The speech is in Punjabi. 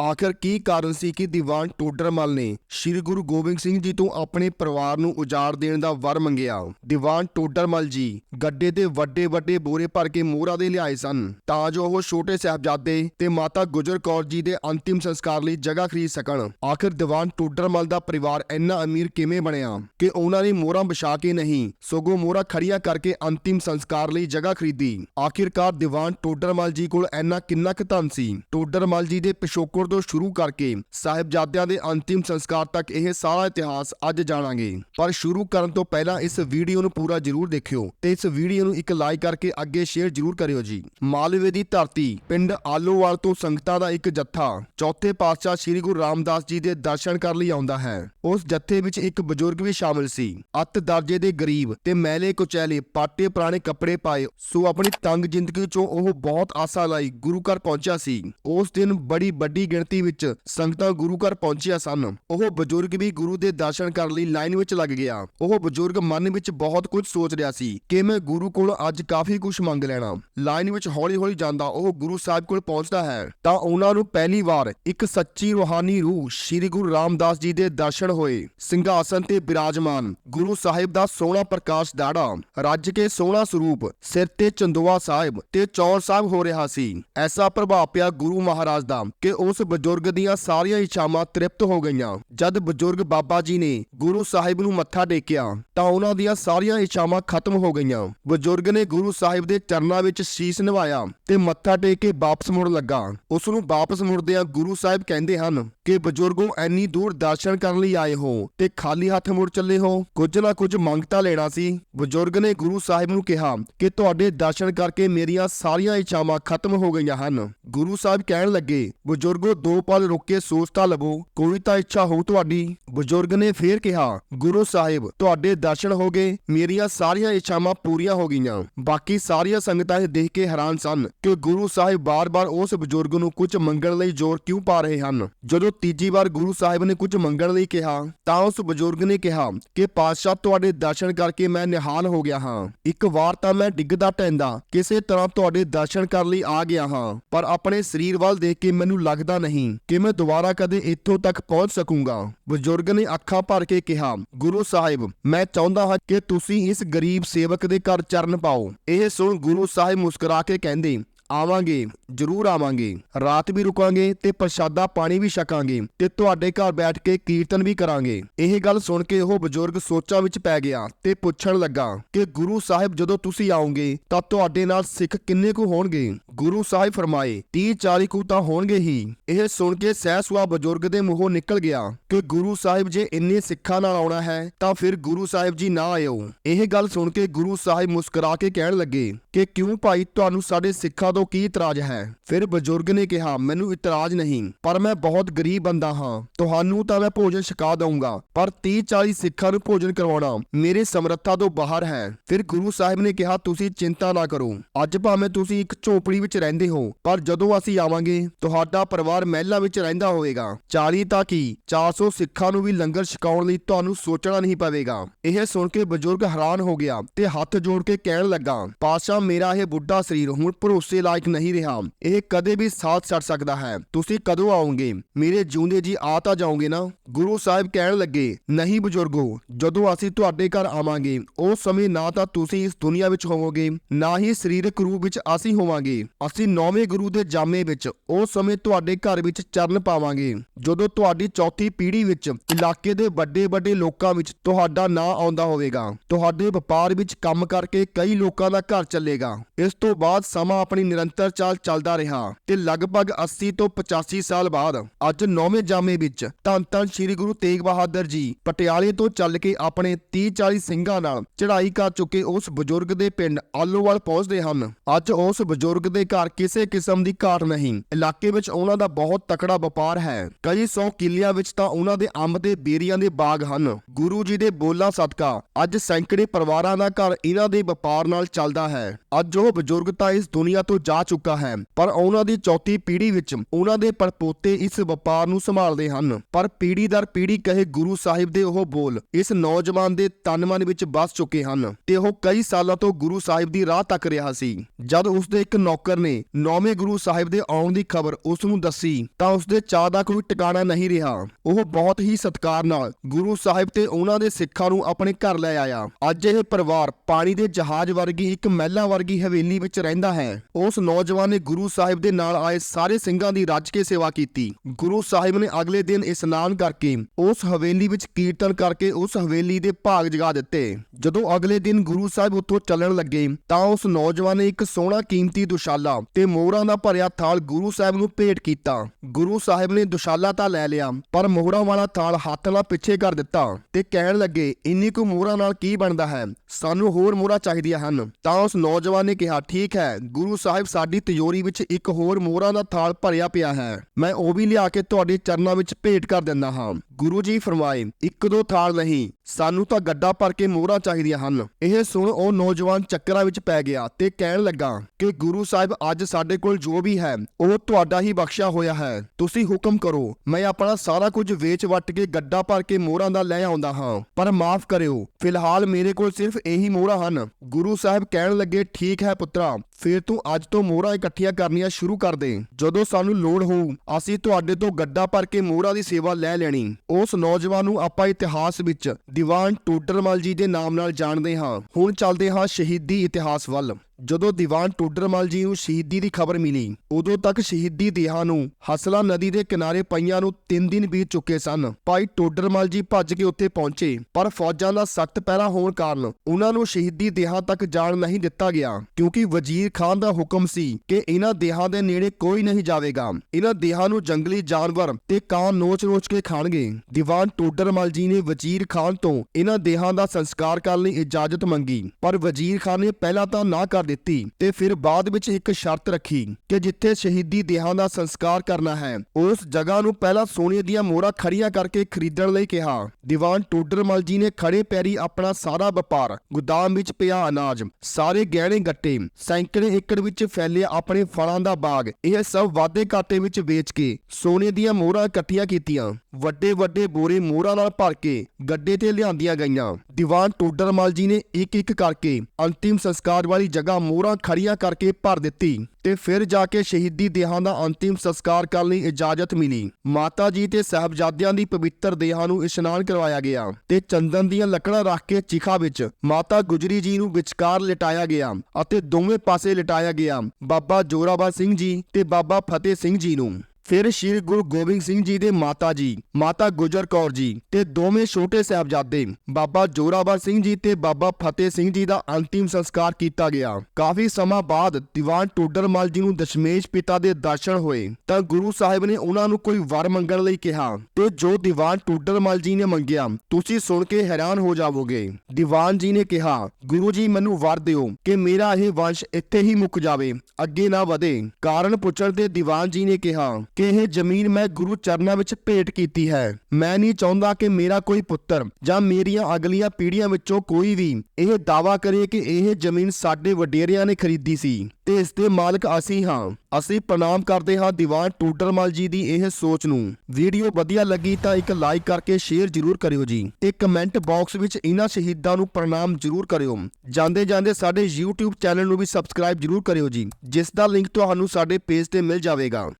ਆਖਰ ਕੀ ਕਾਰਨ ਸੀ ਕਿ ਦੀਵਾਨ ਟੋਡਰਮਲ ਨੇ ਸ੍ਰੀ ਗੁਰੂ ਗੋਬਿੰਦ ਸਿੰਘ ਜੀ ਤੋਂ ਆਪਣੇ ਪਰਿਵਾਰ ਨੂੰ ਉਜਾੜ ਦੇਣ ਦਾ ਵਰ ਮੰਗਿਆ? ਦੀਵਾਨ ਟੋਡਰਮਲ ਜੀ ਗੱਡੇ ਦੇ ਵੱਡੇ ਵੱਡੇ ਬੋਰੇ ਭਰ ਕੇ ਮੋਹਰਾਂ ਦੇ ਲਿਆਏ ਸਨ। ਤਾਂ ਜੋ ਉਹ ਛੋਟੇ ਸਾਹਿਬਜ਼ਾਦੇ ਤੇ ਮਾਤਾ ਗੁਜਰ ਕੌਰ ਜੀ ਦੇ ਅੰਤਿਮ ਸੰਸਕਾਰ ਲਈ ਜਗ੍ਹਾ ਖਰੀਦ ਸਕਣ। ਆਖਰ ਦੀਵਾਨ ਟੋਡਰਮਲ ਦਾ ਪਰਿਵਾਰ ਇੰਨਾ ਅਮੀਰ ਕਿਵੇਂ ਬਣਿਆ ਕਿ ਉਹਨਾਂ ਨੇ ਮੋਹਰਾਂ ਵਿਛਾ ਕੇ ਨਹੀਂ, ਸਗੋਂ ਮੋਹਰਾਂ ਖੜੀਆਂ ਕਰਕੇ ਅੰਤਿਮ ਸੰਸਕਾਰ ਲਈ ਜਗ੍ਹਾ ਖਰੀਦੀ? ਆਖਿਰਕਾਰ ਦੀਵਾਨ ਟੋਡਰਮਲ ਜੀ ਕੋਲ ਇੰਨਾ ਕਿੰਨਾ ਕੁ ਧਨ ਸੀ? ਟੋਡਰਮਲ ਜੀ ਦੇ ਪਿਛੋਕੜ ਤੋਂ ਸ਼ੁਰੂ ਕਰਕੇ ਸਾਹਿਬਜ਼ਾਦਿਆਂ ਦੇ ਅੰਤਿਮ ਸੰਸਕਾਰ ਤੱਕ ਇਹ ਸਾਰਾ ਇਤਿਹਾਸ ਅੱਜ ਜਾਣਾਂਗੇ। ਪਰ ਸ਼ੁਰੂ ਕਰਨ ਤੋਂ ਪਹਿਲਾਂ ਇਸ ਵੀਡੀਓ ਨੂੰ ਪੂਰਾ ਜ਼ਰੂਰ ਦੇਖਿਓ ਤੇ ਇਸ ਵੀਡੀਓ ਨੂੰ ਇੱਕ ਲਾਈਕ ਕਰਕੇ ਅੱਗੇ ਸ਼ੇਅਰ ਜ਼ਰੂਰ ਕਰਿਓ ਜੀ। ਮਾਲਵੇ ਦੀ ਧਰਤੀ, ਪਿੰਡ ਆਲੋਵਾਲ ਤੋਂ ਸੰਗਤਾਂ ਦਾ ਇੱਕ ਜੱਥਾ, ਚੌਥੇ ਪਾਤਸ਼ਾਹ ਸ੍ਰੀ ਗੁਰੂ ਰਾਮਦਾਸ ਜੀ ਦੇ ਦਰਸ਼ਨ ਕਰਨ ਲਈ ਆਉਂਦਾ ਹੈ। ਉਸ ਜੱਥੇ ਵਿੱਚ ਇੱਕ ਬਜ਼ੁਰਗ ਵੀ ਸ਼ਾਮਿਲ ਸੀ। ਅੱਤ ਦਰਜੇ ਦੇ ਗਰੀਬ ਤੇ ਮੈਲੇ ਕੁਚੈਲੇ ਪਾਟੇ ਪੁਰਾਣੇ ਕੱਪੜੇ ਪਾਏ, ਸੋ ਆਪਣੀ ਤੰਗ ਜ਼ਿੰਦਗੀ ਚੋਂ ਉਹ ਬਹੁਤ ਆਸਾ ਲਾਈ ਗੁਰੂ ਘਰ ਪਹੁੰਚਿਆ ਸੀ। ਉਸ ਦਿਨ ਬੜੀ ਵੱਡੀ ਗਿਣਤੀ ਵਿੱਚ ਸੰਗਤਾਂ ਗੁਰੂ ਘਰ ਪਹੁੰਚੀਆਂ ਸਨ। ਉਹ ਬਜ਼ੁਰਗ ਵੀ ਗੁਰੂ ਦੇ ਦਰਸ਼ਨ ਕਰਨ ਲਈ ਲਾਈਨ ਵਿੱਚ ਲੱਗ ਗਿਆ। ਉਹ ਬਜ਼ੁਰਗ ਮਨ ਵਿੱਚ ਬਹੁਤ ਕੁਝ ਸੋਚ ਰਿਹਾ ਸੀ ਕਿ ਮੈਂ ਗੁਰੂ ਕੋਲ ਅੱਜ ਕਾਫੀ ਕੁਝ ਮੰਗ ਲੈਣਾ। ਲਾਈਨ ਵਿੱਚ ਹੌਲੀ-ਹੌਲੀ ਜਾਂਦਾ ਉਹ ਗੁਰੂ ਸਾਹਿਬ ਕੋਲ ਪਹੁੰਚਦਾ ਹੈ। ਤਾਂ ਉਹਨਾਂ ਨੂੰ ਪਹਿਲੀ ਵਾਰ ਇੱਕ ਸੱਚੀ ਰੂਹਾਨੀ ਰੂਹ ਸ੍ਰੀ ਗੁਰੂ ਰਾਮਦਾਸ ਜੀ ਦੇ ਦਰਸ਼ਨ ਹੋਏ। ਸਿੰਘਾਸਨ ਤੇ ਬਿਰਾਜਮਾਨ ਗੁਰੂ ਸਾਹਿਬ ਦਾ ਸੋਹਣਾ ਪ੍ਰਕਾਸ਼ ਦਾੜਾ, ਰੱਜ ਕੇ ਸੋਹਣਾ ਸਰੂਪ, ਸਿਰ ਤੇ ਚੰਦੋਆ ਸਾਹਿਬ ਤੇ ਚੌਰ ਸਾਹਿਬ ਹੋ ਰਿਹਾ ਸੀ। ਐਸਾ ਪ੍ਰਭਾਵ ਪਿਆ ਗੁਰੂ ਮਹਾਰਾਜ ਦਾ ਕਿ ਉਸ ਬਜ਼ੁਰਗ ਦੀਆਂ ਸਾਰੀਆਂ ਇੱਛਾਵਾਂ ਤ੍ਰਿਪਤ ਹੋ ਗਈਆਂ। ਜਦ ਬਜ਼ੁਰਗ ਬਾਬਾ ਜੀ ਨੇ ਗੁਰੂ ਸਾਹਿਬ ਨੂੰ ਮੱਥਾ ਟੇਕਿਆ, ਤਾਂ ਉਹਨਾਂ ਦੀਆਂ ਸਾਰੀਆਂ ਇੱਛਾਵਾਂ ਖਤਮ ਹੋ ਗਈਆਂ। ਬਜ਼ੁਰਗ ਨੇ ਗੁਰੂ ਸਾਹਿਬ ਦੇ ਚਰਨਾਂ ਵਿੱਚ ਸ਼ੀਸ਼ ਨਿਵਾਇਆ ਤੇ ਮੱਥਾ ਟੇਕ ਕੇ ਵਾਪਸ ਮੁੜ ਲੱਗਾ। ਉਸ ਨੂੰ ਵਾਪਸ ਮੁੜਦਿਆਂ ਗੁਰੂ ਸਾਹਿਬ ਕਹਿੰਦੇ ਹਨ ਕਿ, ਬਜ਼ੁਰਗੋ ਐਨੀ ਦੂਰ ਦਰਸ਼ਨ ਕਰਨ ਲਈ ਆਏ ਹੋ ਤੇ ਖਾਲੀ ਹੱਥ ਮੁੜ ਚੱਲੇ ਹੋ। ਕੁਝ ਨਾ ਕੁਝ ਮੰਗਤਾ ਲੈਣਾ ਸੀ। ਬਜ਼ੁਰਗ ਨੇ ਗੁਰੂ ਸਾਹਿਬ ਨੂੰ ਕਿਹਾ ਕਿ, ਤੁਹਾਡੇ ਦਰਸ਼ਨ ਕਰਕੇ ਮੇਰੀਆਂ ਸਾਰੀਆਂ ਇੱਛਾਵਾਂ ਖਤਮ ਹੋ ਗਈਆਂ ਹਨ। ਗੁਰੂ ਸਾਹਿਬ ਕਹਿਣ ਲੱਗੇ, ਬਜ਼ੁਰਗੋ ਦੋ ਪਲ ਰੁਕ ਕੇ ਸੋਚ ਤਾਂ ਲਵੋ, ਕੋਈ ਤਾਂ ਇੱਛਾ ਹੋ ਤੁਹਾਡੀ। ਬਜ਼ੁਰਗ ਨੇ ਫੇਰ ਕਿਹਾ, ਗੁਰੂ ਸਾਹਿਬ, ਤੁਹਾਡੇ ਦਰਸ਼ਨ ਹੋ ਗਏ, ਮੇਰੀਆਂ ਸਾਰੀਆਂ ਇੱਛਾਵਾਂ ਪੂਰੀਆਂ ਹੋ ਗਈਆਂ। ਬਾਕੀ ਸਾਰੀਆਂ ਸੰਗਤਾਂ ਇਹ ਦੇਖ ਕੇ ਹੈਰਾਨ ਸਨ ਕਿ ਗੁਰੂ ਸਾਹਿਬ ਬਾਰ-ਬਾਰ ਉਸ ਬਜ਼ੁਰਗ ਨੂੰ ਕੁਝ ਮੰਗਣ ਲਈ ਜ਼ੋਰ ਕਿਉਂ ਪਾ ਰਹੇ ਹਨ। ਜਦੋਂ ਤੀਜੀ ਵਾਰ ਗੁਰੂ ਸਾਹਿਬ ਨੇ ਕੁਝ ਮੰਗਣ ਲਈ ਕਿਹਾ, ਤਾਂ ਉਸ ਬਜ਼ੁਰਗ ਨੇ ਕਿਹਾ ਕਿ, ਪਾਤਸ਼ਾਹ, ਤੁਹਾਡੇ ਦਰਸ਼ਨ ਕਰਕੇ ਮੈਂ ਨਿਹਾਲ ਹੋ ਗਿਆ ਹਾਂ। ਇੱਕ ਵਾਰ ਤਾਂ ਮੈਂ ਡਿੱਗਦਾ ਟੈਂਦਾ ਕਿਸੇ ਤਰ੍ਹਾਂ ਤੁਹਾਡੇ ਦਰਸ਼ਨ ਕਰਨ ਲਈ ਆ ਗਿਆ ਹਾਂ। ਪਰ ਆਪਣੇ ਸਰੀਰ ਵੱਲ ਦੇਖ ਕੇ ਮੈਨੂੰ ਲੱਗਦਾ ਨਹੀਂ, ਕਿ ਮੈਂ ਦੁਬਾਰਾ ਕਦੇ ਇੱਥੋਂ ਤੱਕ ਪਹੁੰਚ ਸਕੂੰਗਾ। ਬਜ਼ੁਰਗ ਨੇ ਅੱਖਾਂ ਭਰ ਕੇ ਕਿਹਾ, ਗੁਰੂ ਸਾਹਿਬ, ਮੈਂ ਚਾਹੁੰਦਾ ਹਾਂ ਕਿ ਤੁਸੀਂ ਇਸ ਗਰੀਬ ਸੇਵਕ ਦੇ ਘਰ ਚਰਨ ਪਾਓ। ਇਹ ਸੁਣ ਗੁਰੂ ਸਾਹਿਬ ਮੁਸਕਰਾ ਕੇ ਕਹਿੰਦੇ ਆਵਾਂਗੇ, ਜ਼ਰੂਰ ਆਵਾਂਗੇ। ਰਾਤ ਵੀ ਰੁਕਾਂਗੇ ਤੇ ਪ੍ਰਸ਼ਾਦਾ ਪਾਣੀ ਵੀ ਛਕਾਂਗੇ ਤੇ ਤੁਹਾਡੇ ਘਰ ਬੈਠ ਕੇ ਕੀਰਤਨ ਵੀ ਕਰਾਂਗੇ। ਇਹ ਗੱਲ ਸੁਣ ਕੇ ਉਹ ਬਜ਼ੁਰਗ ਸੋਚਾਂ ਵਿੱਚ ਪੈ ਗਿਆ ਤੇ ਪੁੱਛਣ ਲੱਗਾ ਕਿ ਗੁਰੂ ਸਾਹਿਬ ਜਦੋਂ ਤੁਸੀਂ ਆਓਗੇ ਤਾਂ ਤੁਹਾਡੇ ਨਾਲ ਸਿੱਖ ਕਿੰਨੇ ਕੁ ਹੋਣਗੇ? ਗੁਰੂ ਸਾਹਿਬ ਫਰਮਾਏ 30 40 ਕੁ ਤਾਂ ਹੋਣਗੇ ਹੀ। ਇਹ ਸੁਣ ਕੇ ਸਹਿਸੁਆ ਬਜ਼ੁਰਗ ਦੇ ਮੂੰਹੋਂ ਨਿਕਲ ਗਿਆ ਕਿ ਗੁਰੂ ਸਾਹਿਬ ਜੇ ਇੰਨੇ ਸਿੱਖਾਂ ਨਾਲ ਆਉਣਾ ਹੈ ਤਾਂ ਫਿਰ ਗੁਰੂ ਸਾਹਿਬ ਜੀ ਨਾ ਆਇਓ। ਇਹ ਗੱਲ ਸੁਣ ਕੇ ਗੁਰੂ ਸਾਹਿਬ ਮੁਸਕਰਾ ਕੇ ਕਹਿਣ ਲੱਗੇ ਕਿ ਕਿਉਂ ਭਾਈ, ਤੁਹਾਨੂੰ ਸਾਡੇ ਸਿੱਖਾਂ ਤੋਂ ਕੀ ਇਤਰਾਜ਼ ਹੈ? ਫਿਰ ਬਜ਼ੁਰਗ ਨੇ ਕਿਹਾ, ਮੈਨੂੰ ਇਤਰਾਜ਼ ਨਹੀਂ, ਪਰ ਮੈਂ ਬਹੁਤ ਗਰੀਬ ਬੰਦਾ ਹਾਂ। ਤੁਹਾਨੂੰ ਤਾਂ ਮੈਂ ਭੋਜਨ ਛਕਾ ਦਊਂਗਾ, ਪਰ 30 40 ਸਿੱਖਾਂ ਨੂੰ ਭੋਜਨ ਕਰਵਾਉਣਾ ਮੇਰੇ ਸਮਰੱਥਾ ਤੋਂ ਬਾਹਰ ਹੈ। ਫਿਰ ਗੁਰੂ ਸਾਹਿਬ ਨੇ ਕਿਹਾ, ਤੁਸੀਂ ਚਿੰਤਾ ਨਾ ਕਰੋ। ਅੱਜ ਭਾਵੇਂ ਤੁਸੀਂ ਇੱਕ ਝੋਪੜੀ ਵਿੱਚ ਰਹਿੰਦੇ ਹੋ, ਪਰ ਜਦੋਂ ਅਸੀਂ ਆਵਾਂਗੇ, ਤੁਹਾਡਾ ਪਰਿਵਾਰ ਮਹਿਲਾਂ ਵਿੱਚ ਰਹਿੰਦਾ ਹੋਵੇਗਾ। 40 ਤਾਂ ਕੀ? 400 ਸਿੱਖਾਂ ਨੂੰ ਵੀ ਲੰਗਰ ਛਕਾਉਣ ਲਈ ਤੁਹਾਨੂੰ ਸੋਚਣਾ ਨਹੀਂ ਪਵੇਗਾ। ਇਹ ਸੁਣ ਕੇ ਬਜ਼ੁਰਗ ਹੈਰਾਨ ਹੋ ਗਿਆ ਤੇ ਹੱਥ ਜੋੜ ਕੇ ਕਹਿਣ ਲੱਗਾ, ਪਾਤਸ਼ਾਹ, ਮੇਰਾ ਇਹ ਬੁੱਢਾ ਸਰੀਰ ਹੁਣ ਭਰੋਸੇ ਲਾਇਕ ਨਹੀਂ ਰਿਹਾ। ਇਹ ਕਦੇ ਵੀ ਸਾਥ ਛੱਡ ਸਕਦਾ ਹੈ। ਤੁਸੀਂ ਕਦੋਂ ਆਓਗੇ? ਮੇਰੇ ਜਿਉਂਦੇ ਜੀ ਆ ਤਾਂ ਜਾਓਗੇ ਨਾ? ਗੁਰੂ ਸਾਹਿਬ ਕਹਿਣ ਲੱਗੇ, ਨਹੀਂ ਬਜ਼ੁਰਗੋ, ਜਦੋਂ ਅਸੀਂ ਤੁਹਾਡੇ ਘਰ ਆਵਾਂਗੇ ਉਸ ਸਮੇਂ ਨਾ ਤਾਂ ਤੁਸੀਂ ਇਸ ਦੁਨੀਆ ਵਿੱਚ ਹੋਵੋਗੇ, ਨਾ ਹੀ ਸਰੀਰਕ ਰੂਪ ਵਿੱਚ ਅਸੀਂ ਹੋਵਾਂਗੇ। ਅਸੀਂ ਨੌਵੇਂ ਗੁਰੂ ਦੇ ਜਾਮੇ ਵਿੱਚ ਉਸ ਸਮੇਂ ਤੁਹਾਡੇ ਘਰ ਵਿੱਚ ਚਰਨ ਪਾਵਾਂਗੇ। ਜਦੋਂ ਤੁਹਾਡੀ ਚੌਥੀ ਪੀੜ੍ਹੀ ਵਿੱਚ, ਇਲਾਕੇ ਦੇ ਵੱਡੇ ਵੱਡੇ ਲੋਕਾਂ ਵਿੱਚ ਤੁਹਾਡਾ ਨਾਂ ਆਉਂਦਾ ਹੋਵੇਗਾ। ਤੁਹਾਡੇ ਵਪਾਰ ਵਿੱਚ ਕੰਮ ਕਰਕੇ ਕਈ ਲੋਕਾਂ ਦਾ ਘਰ ਚੱਲੇਗਾ। ਇਸ ਤੋਂ ਬਾਅਦ ਸਮਾਂ ਆਪਣੀ ਨਿਰੰਤਰ ਚਾਲ ਚੱਲਦਾ ਰਿਹਾ ਤੇ ਲਗਭਗ 80 ਤੋਂ 85 ਸਾਲ ਬਾਅਦ ਅੱਜ ਨੌਵੇਂ ਜਾਮੇ ਵਿੱਚ ਧੰਨ ਧੰਨ ਸ੍ਰੀ ਗੁਰੂ ਤੇਗ ਬਹਾਦਰ ਜੀ ਪਟਿਆਲੇ ਤੋਂ ਚੱਲ ਕੇ ਆਪਣੇ 30 40 ਸਿੰਘਾਂ ਨਾਲ ਚੜ੍ਹਾਈ ਕਰ ਚੁੱਕੇ ਉਸ ਬਜ਼ੁਰਗ ਦੇ ਪਿੰਡ ਆਲੋਵਾਲ ਪਹੁੰਚਦੇ ਹਨ। ਅੱਜ ਉਸ ਬਜ਼ੁਰਗ ਦੇ ਘਰ ਕਿਸੇ ਕਿਸਮ ਦੀ ਘਾਟ ਨਹੀਂ। ਇਲਾਕੇ ਵਿੱਚ ਉਹਨਾਂ ਦਾ ਬਹੁਤ ਤਕੜਾ ਵਪਾਰ ਹੈ। ਕਈ ਸੌ ਕਿੱਲਿਆਂ ਵਿੱਚ ਤਾਂ ਉਹਨਾਂ ਦੇ ਅੰਬ ਤੇ ਬੇਰੀਆਂ ਦੇ ਬਾਗ ਹਨ। ਗੁਰੂ ਜੀ ਦੇ ਬੋਲਾਂ ਸਦਕਾ ਅੱਜ ਸੈਂਕੜੇ ਪਰਿਵਾਰਾਂ ਦਾ ਘਰ ਇਹਨਾਂ ਦੇ ਵਪਾਰ ਨਾਲ ਚੱਲਦਾ ਹੈ। ਅੱਜ ਉਹ ਬਜ਼ੁਰਗ ਤਾਂ ਇਸ ਦੁਨੀਆ ਤੋਂ ਜਾ ਚੁੱਕਾ ਹੈ। ਪਰ ਉਹਨਾਂ ਦੀ ਚੌਥੀ ਪੀੜ੍ਹੀ ਵਿੱਚ ਉਹਨਾਂ ਦੇ ਪੜਪੋਤੇ ਇਸ ਵਪਾਰ ਨੂੰ ਸੰਭਾਲਦੇ ਹਨ। ਪਰ ਪੀੜ੍ਹੀ ਦਰ ਪੀੜ੍ਹੀ ਕਹੇ ਗੁਰੂ ਸਾਹਿਬ ਦੇ ਉਹ ਬੋਲ, ਇਸ ਨੌਜਵਾਨ ਦੇ ਤਨ ਵਿੱਚ ਵੱਸ ਚੁੱਕੇ ਹਨ। ਤੇ ਉਹ ਕਈ ਸਾਲਾਂ ਤੋਂ ਗੁਰੂ ਸਾਹਿਬ ਦੀ ਰਾਹ ਤੱਕ ਰਿਹਾ ਸੀ। ਜਦ ਉਸ ਦੇ ਇੱਕ ਨੌਕਰ ਨੇ ਨੌਵੇਂ ਗੁਰੂ ਸਾਹਿਬ ਦੇ ਆਉਣ ਦੀ ਖਬਰ ਉਸ ਨੂੰ ਦੱਸੀ, ਤਾਂ ਉਸ ਦੇ ਚਾਹ ਦਾ ਕੋਈ ਟਿਕਾਣਾ ਨਹੀਂ ਰਿਹਾ। ਉਹ ਬਹੁਤ ਹੀ ਸਤਿਕਾਰ ਨਾਲ ਗੁਰੂ ਸਾਹਿਬ ਤੇ ਉਹਨਾਂ ਦੇ ਸਿੱਖਾਂ ਨੂੰ ਆਪਣੇ ਘਰ ਲੈ ਆਇਆ। ਅੱਜ ਇਹ ਪਰਿਵਾਰ ਪਾਣੀ ਦੇ ਜਹਾਜ਼ ਵਰਗੀ ਇੱਕ ਮਹਿਲਾ ਵਰਗੀ ਹਵੇਲੀ ਵਿੱਚ ਰਹਿੰਦਾ ਹੈ। ਉਸ ਨੌਜਵਾਨ ਨੇ ਗੁਰੂ ਸਾਹਿਬ ਦੇ ਨਾਲ ਆਏ ਸਾਰੇ ਸਿੰਘਾਂ ਦੀ ਰੱਜ ਕੇ ਸੇਵਾ ਕੀਤੀ। ਗੁਰੂ ਸਾਹਿਬ ਨੇ ਅਗਲੇ ਦਿਨ ਇਸ਼ਨਾਨ ਕਰਕੇ ਉਸ ਹਵੇਲੀ ਵਿੱਚ ਕੀਰਤਨ ਕਰਕੇ ਉਸ ਹਵੇਲੀ ਦੇ ਭਾਗ ਜਗਾ ਦਿੱਤੇ। ਜਦੋਂ ਅਗਲੇ ਦਿਨ ਗੁਰੂ ਸਾਹਿਬ ਉੱਥੋਂ ਚੱਲਣ ਲੱਗੇ, ਤਾਂ ਉਸ ਨੌਜਵਾਨ ਨੇ ਇੱਕ ਸੋਹਣਾ ਕੀਮਤੀ ਦੁਸ਼ਾਲਾ ਤੇ ਮੋਹਰਾਂ ਦਾ ਭਰਿਆ ਥਾਲ ਗੁਰੂ ਸਾਹਿਬ ਨੂੰ ਭੇਟ ਕੀਤਾ। ਗੁਰੂ ਸਾਹਿਬ ਨੇ ਦੁਸ਼ਾਲਾ ਤਾਂ ਲੈ ਲਿਆ, ਪਰ ਮੋਹਰਾਂ ਵਾਲਾ ਥਾਲ ਹੱਥ ਨਾਲ ਪਿੱਛੇ ਕਰ ਦਿੱਤਾ ਤੇ ਕਹਿਣ ਲੱਗੇ, ਇੰਨੀ ਕੁ ਮੋਹਰਾਂ ਨਾਲ ਕੀ ਬਣਦਾ ਹੈ? ਸਾਨੂੰ ਹੋਰ ਮੋਹਰਾਂ ਚਾਹੀਦੀਆਂ ਹਨ। ਤਾਂ ਉਸ ਨੌਜਵਾਨ ਨੇ ਕਿਹਾ, ਠੀਕ ਹੈ, ਗੁਰੂ ਸਾਹਿਬ ਸਾਡੀ ਤਿਜੋਰੀ ਵਿੱਚ ਇੱਕ ਹੋਰ ਮੋਹਰਾਂ ਦਾ ਥਾਲ ਭਰਿਆ ਪਿਆ ਹੈ। ਮੈਂ ਉਹ ਵੀ ਲਿਆ ਕੇ ਤੁਹਾਡੇ ਚਰਨਾਂ ਵਿੱਚ ਭੇਟ ਕਰ ਦਿੰਦਾ ਹਾਂ। ਗੁਰੂ ਜੀ ਫਰਮਾਏ, ਇੱਕ ਦੋ ਥਾਲ ਨਹੀਂ, ਸਾਨੂੰ ਤਾਂ ਗੱਡਾ ਭਰ ਕੇ ਮੋਹਰਾਂ ਚਾਹੀਦੀਆਂ ਹਨ। ਇਹ ਸੁਣ ਉਹ ਨੌਜਵਾਨ ਚੱਕਰਾਂ ਵਿੱਚ ਪੈ ਗਿਆ ਤੇ ਕਹਿਣ ਲੱਗਾ ਕਿ ਗੁਰੂ ਸਾਹਿਬ, ਅੱਜ ਸਾਡੇ ਕੋਲ ਜੋ ਵੀ ਹੈ, ਉਹ ਤੁਹਾਡਾ ਹੀ ਬਖਸ਼ਿਆ ਹੋਇਆ ਹੈ। ਤੁਸੀਂ ਹੁਕਮ ਕਰੋ, ਮੈਂ ਆਪਣਾ ਸਾਰਾ ਕੁਝ ਵੇਚ ਵੱਟ ਕੇ ਗੱਡਾ ਭਰ ਕੇ ਮੋਹਰਾਂ ਦਾ ਲੈ ਆਉਂਦਾ ਹਾਂ। ਪਰ ਮਾਫ ਕਰਿਓ, ਫਿਲਹਾਲ ਮੇਰੇ ਕੋਲ ਸਿਰਫ ਇਹੀ ਮੋਹਰਾਂ ਹਨ। ਗੁਰੂ ਸਾਹਿਬ ਕਹਿਣ ਲੱਗੇ, ਠੀਕ ਹੈ ਪੁੱਤਰਾ ਫਿਰ ਤੂੰ ਅੱਜ ਤੋਂ ਮੋਹਰਾਂ ਇਕੱਠੀਆਂ ਕਰਨੀਆਂ ਸ਼ੁਰੂ ਕਰ ਦੇ। ਜਦੋਂ ਸਾਨੂੰ ਲੋੜ ਹੋਊ, ਅਸੀਂ ਤੁਹਾਡੇ ਤੋਂ ਗੱਡਾ ਭਰ ਕੇ ਮੋਹਰਾਂ ਦੀ ਸੇਵਾ ਲੈ ਲੈਣੀ। ਉਸ ਨੌਜਵਾਨ ਨੂੰ ਆਪਾਂ ਇਤਿਹਾਸ ਵਿੱਚ ਦੀਵਾਨ ਟੋਡਰਮਲ ਜੀ ਦੇ ਨਾਮ ਨਾਲ ਜਾਣਦੇ ਹਾਂ। ਹੁਣ ਚੱਲਦੇ ਹਾਂ ਸ਼ਹੀਦੀ ਇਤਿਹਾਸ ਵੱਲ। ਜਦੋਂ ਦੀਵਾਨ ਟੋਡਰਮਲ ਜੀ ਨੂੰ ਸ਼ਹੀਦੀ ਦੀ ਖਬਰ ਮਿਲੀ, ਉਦੋਂ ਤੱਕ ਸ਼ਹੀਦੀ ਦੇਹਾਂ ਨੂੰ ਹਸਲਾ ਨਦੀ ਦੇ ਕਿਨਾਰੇ ਪਈਆਂ ਨੂੰ 3 ਦਿਨ ਬੀਤ ਚੁੱਕੇ ਸਨ। ਭਾਈ ਟੋਡਰਮਲ ਜੀ ਭੱਜ ਕੇ ਉੱਥੇ ਪਹੁੰਚੇ, ਪਰ ਫੌਜਾਂ ਦਾ ਸਖਤ ਪਹਿਰਾ ਹੋਣ ਕਾਰਨ ਉਹਨਾਂ ਨੂੰ ਸ਼ਹੀਦੀ ਦੇਹਾਂ ਤੱਕ ਜਾਣ ਨਹੀਂ ਦਿੱਤਾ ਗਿਆ, ਕਿਉਂਕਿ ਵਜ਼ੀਰ ਖਾਨ ਦਾ ਹੁਕਮ ਸੀ ਕਿ ਇਹਨਾਂ ਦੇਹਾਂ ਦੇ ਨੇੜੇ ਕੋਈ ਨਹੀਂ ਜਾਵੇਗਾ। ਇਹਨਾਂ ਦੇਹਾਂ ਨੂੰ ਜੰਗਲੀ ਜਾਨਵਰ ਤੇ ਕਾਂ ਨੋਚ-ਨੋਚ ਕੇ ਖਾਣਗੇ। ਦੀਵਾਨ ਟੋਡਰਮਲ ਜੀ ਨੇ ਵਜ਼ੀਰ ਖਾਨ ਤੋਂ ਇਹਨਾਂ ਦੇਹਾਂ ਦਾ ਸੰਸਕਾਰ ਕਰਨ ਲਈ ਇਜਾਜ਼ਤ ਮੰਗੀ, ਪਰ ਵਜ਼ੀਰ ਖਾਨ ਨੇ ਪਹਿਲਾਂ ਤਾਂ ਨਾ ਕਰ ਦਿੱਤੀ ਤੇ ਫਿਰ ਬਾਅਦ ਵਿੱਚ ਇੱਕ ਸ਼ਰਤ ਰੱਖੀ ਕਿ ਜਿੱਥੇ ਸ਼ਹੀਦੀ ਦੇਹਾਂ ਦਾ ਸੰਸਕਾਰ ਕਰਨਾ ਹੈ, ਉਸ ਜਗ੍ਹਾ ਨੂੰ ਪਹਿਲਾਂ ਸੋਨੇ ਦੀਆਂ ਮੋਹਰਾਂ ਖੜੀਆਂ ਕਰਕੇ ਖਰੀਦਣ ਲਈ ਕਿਹਾ। ਦੀਵਾਨ ਟੋਡਰਮਲ ਜੀ ਨੇ ਖੜੇ ਪੈਰੀ ਆਪਣਾ ਸਾਰਾ ਵਪਾਰ ਗੋਦਾਮ ਵਿੱਚ ਪਿਆ ਅਨਾਜ, ਸਾਰੇ ਗਹਿਣੇ ਗੱਟੇ, ਸੈਂਕੜੇ ਏਕੜ ਵਿੱਚ ਫੈਲਿਆ ਆਪਣੇ ਫਲਾਂ ਦਾ ਬਾਗ, ਇਹ ਸਭ ਵਾਧੇ ਘਾਟੇ ਵਿੱਚ ਵੇਚ ਕੇ ਸੋਨੇ ਦੀਆਂ ਮੋਹਰਾਂ ਇਕੱਠੀਆਂ ਕੀਤੀਆਂ। ਵੱਡੇ ਵੱਡੇ ਬੋਰੇ ਮੋਹਰਾਂ ਨਾਲ ਭਰ ਕੇ ਗੱਡੇ ਤੇ ਲਿਆਂਦੀਆਂ ਗਈਆਂ। ਦੀਵਾਨ ਟੋਡਰਮਲ ਜੀ ਨੇ ਇੱਕ ਇੱਕ ਕਰਕੇ ਅੰਤਿਮ ਸੰਸਕਾਰ ਵਾਲੀ ਜਗ੍ਹਾ ਮੋਹਰਾਂ ਖੜੀਆਂ ਕਰਕੇ ਭਰ ਦਿੱਤੀ ਤੇ ਫਿਰ ਜਾ ਕੇ ਸ਼ਹੀਦੀ ਦੇਹਾਂ ਦਾ ਅੰਤਿਮ ਸੰਸਕਾਰ ਕਰਨ ਲਈ ਇਜਾਜ਼ਤ ਮਿਲੀ। ਮਾਤਾ ਜੀ ਤੇ ਸਾਹਿਬਜ਼ਾਦਿਆਂ ਦੀ ਪਵਿੱਤਰ ਦੇਹਾਂ ਨੂੰ ਇਸ਼ਨਾਨ ਕਰਵਾਇਆ ਗਿਆ ਤੇ ਚੰਦਨ ਦੀਆਂ ਲੱਕੜਾਂ ਰੱਖ ਕੇ ਚਿਖਾ ਵਿੱਚ ਮਾਤਾ ਗੁਜਰੀ ਜੀ ਨੂੰ ਵਿਚਕਾਰ ਲਿਟਾਇਆ ਗਿਆ ਅਤੇ ਦੋਵੇਂ ਪਾਸੇ ਲਿਟਾਇਆ ਗਿਆ, ਬਾਬਾ ਜੋਰਾਬਾ ਸਿੰਘ ਜੀ ਤੇ ਬਾਬਾ ਫਤਿਹ ਸਿੰਘ ਜੀ ਨੂੰ। ਫਿਰ ਸ਼੍ਰੀ ਗੁਰੂ ਗੋਬਿੰਦ ਸਿੰਘ ਜੀ ਦੇ ਮਾਤਾ ਜੀ, ਮਾਤਾ ਗੁਜਰ ਕੌਰ ਜੀ ਤੇ ਦੋਵੇਂ ਛੋਟੇ ਸਾਹਿਬਜ਼ਾਦੇ, ਬਾਬਾ ਜੋਰਾਵਰ ਸਿੰਘ ਜੀ ਤੇ ਬਾਬਾ ਫਤਿਹ ਸਿੰਘ ਜੀ ਦਾ ਅੰਤਿਮ ਸੰਸਕਾਰ ਕੀਤਾ ਗਿਆ। ਕਾਫੀ ਸਮਾਂ ਬਾਅਦ ਦੀਵਾਨ ਟੋਡਰਮਲ ਜੀ ਨੂੰ ਦਸ਼ਮੇਸ਼ ਪਿਤਾ ਦੇ ਦਰਸ਼ਨ ਹੋਏ, ਤਾਂ ਗੁਰੂ ਸਾਹਿਬ ਨੇ ਉਹਨਾਂ ਨੂੰ ਕੋਈ ਵਰ ਮੰਗਣ ਲਈ ਕਿਹਾ ਤੇ ਜੋ ਦੀਵਾਨ ਟੋਡਰਮਲ ਜੀ ਨੇ ਮੰਗਿਆ, ਤੁਸੀਂ ਸੁਣ ਕੇ ਹੈਰਾਨ ਹੋ ਜਾਵੋਗੇ। ਦੀਵਾਨ ਜੀ ਨੇ ਕਿਹਾ, ਗੁਰੂ ਜੀ, ਮੈਨੂੰ ਵਰ ਦਿਓ ਕਿ ਮੇਰਾ ਇਹ ਵੰਸ਼ ਇੱਥੇ ਹੀ ਮੁੱਕ ਜਾਵੇ, ਅੱਗੇ ਨਾ ਵਧੇ। ਕਾਰਨ ਪੁੱਛਣ ਤੇ ਦੀਵਾਨ ਜੀ ਨੇ ਕਿਹਾ ਕਿ ਇਹ ਜ਼ਮੀਨ ਮੈਂ ਗੁਰੂ ਚਰਨਾਂ ਵਿੱਚ ਭੇਟ ਕੀਤੀ ਹੈ। ਮੈਂ ਨਹੀਂ ਚਾਹੁੰਦਾ ਕਿ ਮੇਰਾ ਕੋਈ ਪੁੱਤਰ ਜਾਂ ਮੇਰੀਆਂ ਅਗਲੀਆਂ ਪੀੜ੍ਹੀਆਂ ਵਿੱਚੋਂ ਕੋਈ ਵੀ ਇਹ ਦਾਵਾ ਕਰੇ ਕਿ ਇਹ ਜ਼ਮੀਨ ਸਾਡੇ ਵਡੇਰਿਆਂ ਨੇ ਖਰੀਦੀ ਸੀ ਤੇ ਇਸ ਦੇ ਮਾਲਕ ਅਸੀਂ ਹਾਂ। ਅਸੀਂ ਪ੍ਰਣਾਮ ਕਰਦੇ ਹਾਂ ਦੀਵਾਨ ਟੂਡਰਮਲ ਜੀ ਦੀ ਇਹ ਸੋਚ ਨੂੰ। ਵੀਡੀਓ ਵਧੀਆ ਲੱਗੀ ਤਾਂ ਇੱਕ ਲਾਈਕ ਕਰਕੇ ਸ਼ੇਅਰ ਜ਼ਰੂਰ ਕਰਿਓ ਜੀ। ਤੇ ਕਮੈਂਟ ਬਾਕਸ ਵਿੱਚ ਇਹਨਾਂ ਸ਼ਹੀਦਾਂ ਨੂੰ ਪ੍ਰਣਾਮ ਜ਼ਰੂਰ ਕਰਿਓ। ਜਾਂਦੇ ਜਾਂਦੇ ਸਾਡੇ YouTube ਚੈਨਲ ਨੂੰ ਵੀ ਸਬਸਕ੍ਰਾਈਬ ਜ਼ਰੂਰ ਕਰਿਓ ਜੀ, ਜਿਸ ਦਾ ਲਿੰਕ ਤੁਹਾਨੂੰ ਸਾਡੇ ਪੇਜ ਤੇ ਮਿਲ ਜਾਵੇਗਾ।